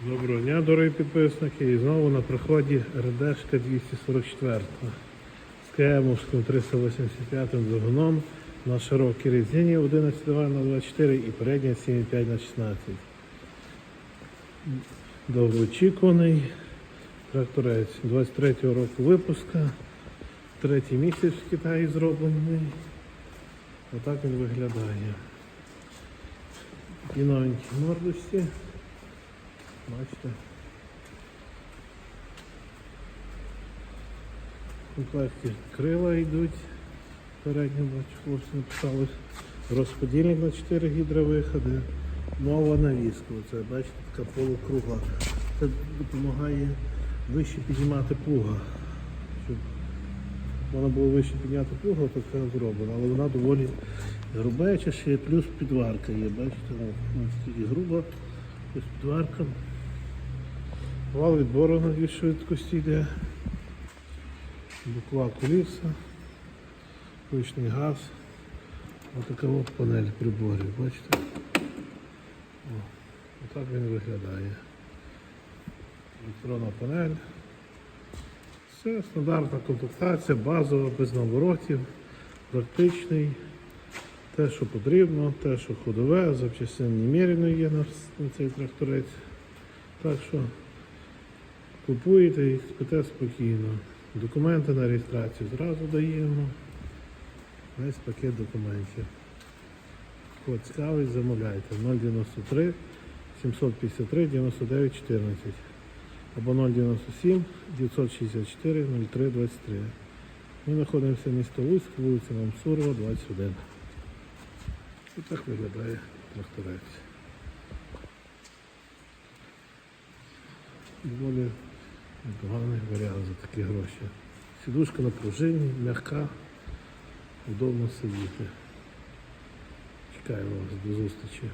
Доброго дня, дорогі підписники. І знову на приході РДшка 244 з КМовським 385 двигуном на широкій резині 11 на 24 і передня 7,5 на 16. Довгоочікуваний тракторець 23-го року випуска. Третій місяць в Китаї зроблений. Отак він виглядає. Такі новенькі мордості. Бачите. В крила йдуть. Передньо бачу, хлопці написали. Розподільник на 4 гідровиходи. Нова навіска. Оце, бачите, така полукругла. Це допомагає вище піднімати плуга. Щоб вона було вище підняти плуга, то це зроблено. Але вона доволі грубеча, ще плюс підварка є. Бачите, ну, настільки груба, плюс підварка. Вал відбору на дві швидкості йде. Буква куліса, ручний газ. Отака от панель приборів, бачите? О, отак він виглядає. Електронна панель. Все, стандартна комплектація, базова, без наворотів, практичний. Те, що потрібно, те, що ходове, запчастин немерено є на цей тракторець. Так що Купуєте і спите спокійно. Документи на реєстрацію зразу даємо. Весь пакет документів. Кого цікавить, замовляйте 093 753 99 14 або 097 964 03 23. Ми знаходимося в місто Луцьк, вулиця Мамсурова, 21. І так виглядає тракторець. доволі непоганий варіант за такі гроші. Сідушка на пружині, м'яка, удобно сидіти. Чекаємо вас до зустрічі.